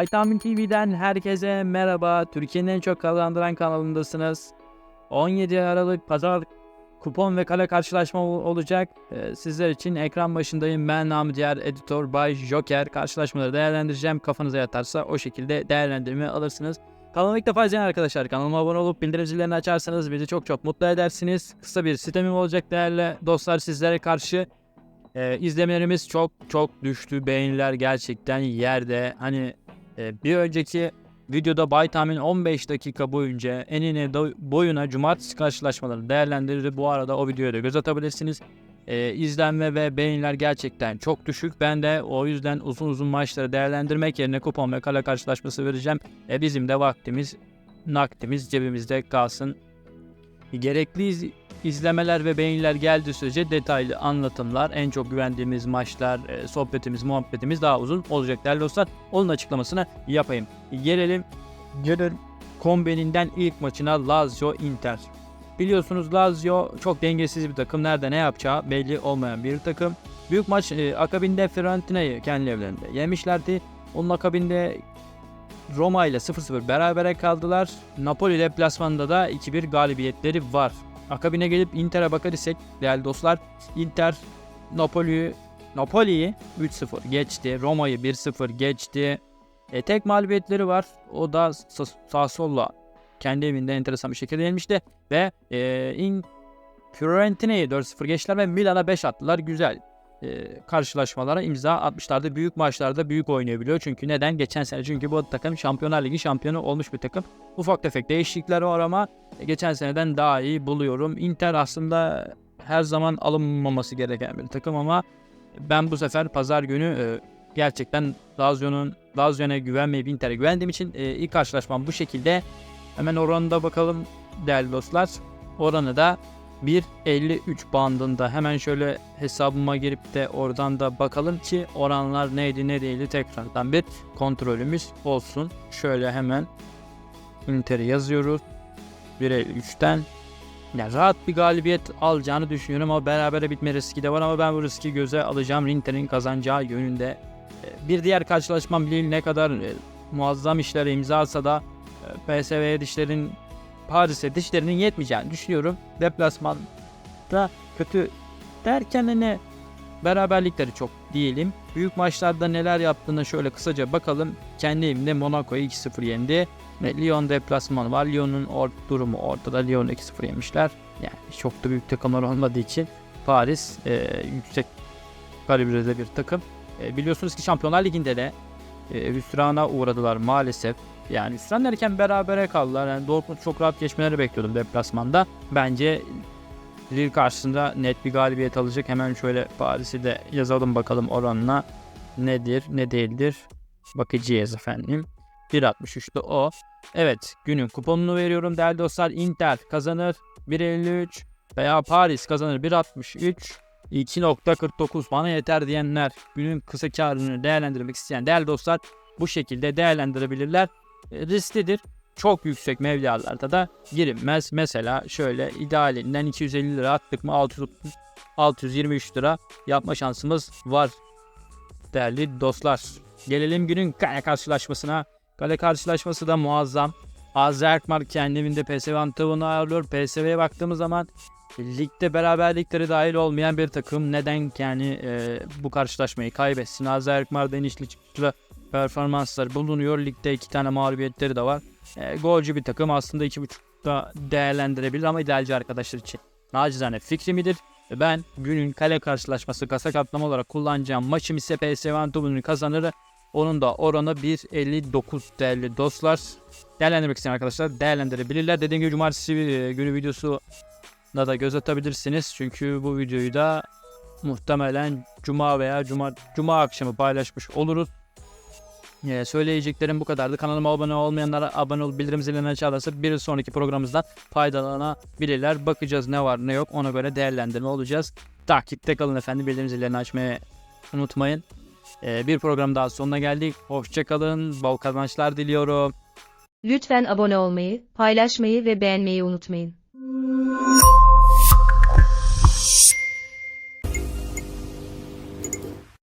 Vitamin TV'den herkese merhaba. Türkiye'nin en çok kazandıran kanalındasınız. 17 Aralık Pazar kupon ve kale karşılaşma ol- olacak. Ee, sizler için ekran başındayım. Ben namı diğer editör Bay Joker. Karşılaşmaları değerlendireceğim. Kafanıza yatarsa o şekilde değerlendirme alırsınız. Kanalıma ilk defa izleyen arkadaşlar kanalıma abone olup bildirim zillerini açarsanız bizi çok çok mutlu edersiniz. Kısa bir sistemim olacak değerli dostlar sizlere karşı. Ee, izlemelerimiz çok çok düştü. Beğeniler gerçekten yerde. Hani bir önceki videoda Bay Tahmin 15 dakika boyunca enine boyuna cumartesi karşılaşmalarını değerlendirdi. Bu arada o videoya da göz atabilirsiniz. Ee, izlenme ve beğeniler gerçekten çok düşük. Ben de o yüzden uzun uzun maçları değerlendirmek yerine kupon ve kale karşılaşması vereceğim. E, bizim de vaktimiz, nakdimiz cebimizde kalsın. Gerekli izlemeler ve beğeniler geldiği sürece detaylı anlatımlar, en çok güvendiğimiz maçlar, e, sohbetimiz, muhabbetimiz daha uzun olacak değerli dostlar. Onun açıklamasını yapayım. Gelelim gelelim kombininden ilk maçına Lazio Inter. Biliyorsunuz Lazio çok dengesiz bir takım. Nerede ne yapacağı belli olmayan bir takım. Büyük maç e, akabinde Fiorentina'yı kendi evlerinde yemişlerdi. Onun akabinde Roma ile 0-0 berabere kaldılar. Napoli deplasmanında da 2-1 galibiyetleri var. Akabine gelip Inter'e bakar isek değerli dostlar Inter Napoli'yi Napoli'yi 3-0 geçti. Roma'yı 1-0 geçti. E, tek mağlubiyetleri var. O da Sa- Sassuolo kendi evinde enteresan bir şekilde yenmişti. Ve e, in Fiorentina'yı 4-0 geçtiler ve Milan'a 5 attılar. Güzel e, karşılaşmalara imza atmışlardı. Büyük maçlarda büyük oynayabiliyor. Çünkü neden? Geçen sene çünkü bu takım Şampiyonlar Ligi şampiyonu olmuş bir takım. Ufak tefek değişiklikler var ama geçen seneden daha iyi buluyorum. Inter aslında her zaman alınmaması gereken bir takım ama ben bu sefer pazar günü e, gerçekten Lazio'nun Lazio'ya güvenmeyip Inter'e güvendiğim için e, ilk karşılaşmam bu şekilde. Hemen oranına bakalım değerli dostlar. Oranı da 1.53 bandında. Hemen şöyle hesabıma girip de oradan da bakalım ki oranlar neydi ne değildi tekrardan bir kontrolümüz olsun. Şöyle hemen Inter'i yazıyoruz. 1.53'ten yani rahat bir galibiyet alacağını düşünüyorum ama berabere bitme riski de var ama ben bu riski göze alacağım. Inter'in kazanacağı yönünde. E, Bir diğer karşılaşmam Lille ne kadar e, muazzam işlere imza atsa da e, PSV'ye dişlerin Paris'e dişlerinin yetmeyeceğini düşünüyorum. Deplasmanda kötü derken hani beraberlikleri çok diyelim. Büyük maçlarda neler yaptığını şöyle kısaca bakalım. Kendi evinde Monaco'yu 2-0 yendi. Ve Lyon deplasmanı var. Lyon'un or durumu ortada. Lyon'u 2-0 yemişler. Yani çok da büyük takımlar olmadığı için Paris e, yüksek kalibrede bir takım. E, biliyorsunuz ki Şampiyonlar Ligi'nde de e, hüsrana uğradılar maalesef. Yani hüsran derken berabere kaldılar. Yani Dortmund çok rahat geçmeleri bekliyordum deplasmanda. Bence Lille karşısında net bir galibiyet alacak. Hemen şöyle Paris'i de yazalım bakalım oranına nedir ne değildir. Bakacağız efendim. 1.63'te o. Evet günün kuponunu veriyorum değerli dostlar. Inter kazanır 1.53 veya Paris kazanır 1.63 2.49 bana yeter diyenler günün kısa karını değerlendirmek isteyen değerli dostlar bu şekilde değerlendirebilirler. E, risklidir. Çok yüksek mevlalarda da girilmez. Mesela şöyle idealinden 250 lira attık mı 630 623 lira yapma şansımız var değerli dostlar. Gelelim günün kale karşılaşmasına. Kale karşılaşması da muazzam. Azerkmar kendi evinde PSV Eindhoven'u ağırlıyor. PSV'ye baktığımız zaman ligde beraberlikleri dahil olmayan bir takım. Neden yani e, bu karşılaşmayı kaybetsin? Azerkmar'da inişli çıkışlı performanslar bulunuyor. Ligde iki tane mağlubiyetleri de var. E, golcü bir takım aslında 2.5'da değerlendirebilir ama idealci arkadaşlar için. Nacizane fikri midir? Ben günün kale karşılaşması kasa kaplama olarak kullanacağım maçım ise PSV Eindhoven'u kazanır. Onun da oranı 1.59 değerli dostlar. Değerlendirmek isteyen arkadaşlar değerlendirebilirler. Dediğim gibi cumartesi e, günü videosu da da göz atabilirsiniz. Çünkü bu videoyu da muhtemelen cuma veya cuma cuma akşamı paylaşmış oluruz. Ee, söyleyeceklerim bu kadardı. Kanalıma abone olmayanlara abone ol, bildirim zilini açarlarsa bir sonraki programımızdan faydalanabilirler. Bakacağız ne var ne yok ona göre değerlendirme olacağız. Takipte kalın efendim. Bildirim zillerini açmayı unutmayın. Ee, bir program daha sonuna geldik. Hoşçakalın. Bol kazançlar diliyorum. Lütfen abone olmayı, paylaşmayı ve beğenmeyi unutmayın.